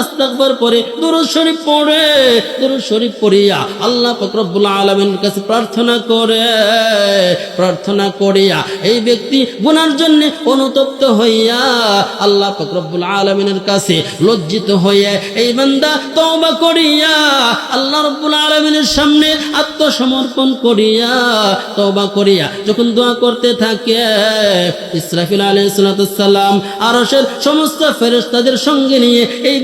আস্তাকবার পরে শরীফ পড়ে শরীফ পড়িয়া আল্লাহ পাক রব্বুল আলামিনের কাছে প্রার্থনা করে, প্রার্থনা করিয়া এই ব্যক্তি গুনার জন্য অনুতপ্ত হইয়া আল্লাহ পাক রব্বুল আলামিনের কাছে লজ্জিত হইয়া এই বান্দা করিয়া আল্লাহ রব্বুল আলামিনের সামনে আত্মসমর্পণ করিয়া তওবা করিয়া যখন দোয়া করতে থাকে, ইসরাফিল আলাইহিস সালাম আরশের সমস্ত ফেরেশতাদের সঙ্গে নিয়ে এই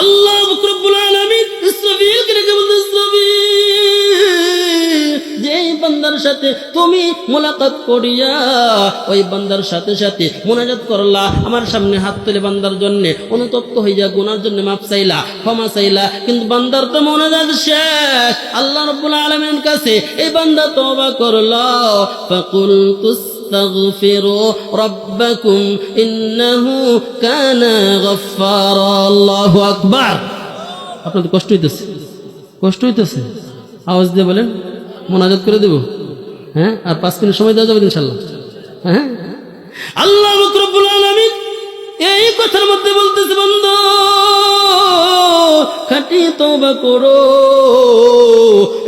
আল্লাহ রব্বুল আলামিন ইসরাফিলকে ডেকে বলতে ইসরাফিল যে বান্দার সাথে তুমি মোলাকাত করিয়া, ওই বান্দার সাথে সাথে মোনাজাত করলা, আমার সামনে হাত তুলে বান্দার জন্য অনুতপ্ত হইয়া গুনার জন্য মাপ চাইলা, ক্ষমা চাইলা, কিন্তু বান্দার তো মোনাজাত শেষ। আল্লাহ রব্বুল আলমের কাছে এই বান্দা তওবা করল, ফাকুল استغفروا ربكم إنه كان غفارا الله أكبر আপনাদের কষ্ট হইতেছে কষ্ট হইতেছে আওয়াজ দিয়ে বলেন মোনাজাত করে দেব হ্যাঁ আর পাঁচ মিনিট সময় দেওয়া যাবে ইনশাল্লাহ হ্যাঁ আল্লাহ রব্বুল আলামিন এই কথার মধ্যে বলতেছে বন্ধ খাটিয়ে তওবা করো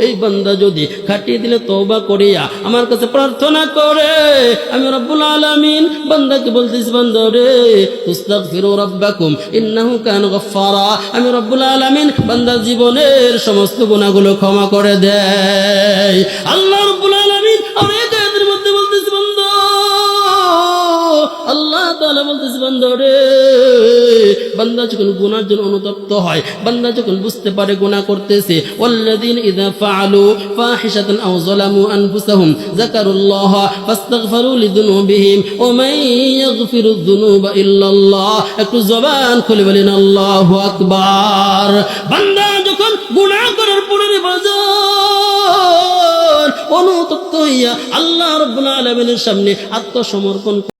এই বান্দা যদি খাটিয়ে দিলে তওবা করিয়া আমার কাছে প্রার্থনা করে, আমি রব্বুল আলামিন বান্দাকে বলতেছি বান্দা রে তুস্তাগফিরু রাব্বাকুম, ইন্নাহু কান গফফারা। আমি রব্বুল আলামিন বান্দার জীবনের সমস্ত গুনাহগুলো ক্ষমা করে দেয় আল্লাহ রব্বুল আলামিন আর আল্লাহ বলতেছে বান্দরে বান্দা যখন গুনার জন্য অনুতপ্ত হয়, বান্দা যখন বুঝতে পারে গুনাহ করতেছে আও যালামু আনফুসাহুম, যাকারুল্লাহ ফাস্তাগফিরু লিযুনুবিহিম ওয়া মান ইয়াগফিরুয যুনুবা ইল্লাল্লাহ, একটু জবান খুলে বলেন, আল্লাহু আকবার। বান্দা যখন গুনাহ করার পরে অনুতপ্ত হইয়া আল্লাহ রাব্বুল আলামিনের সামনে আত্মসমর্পণ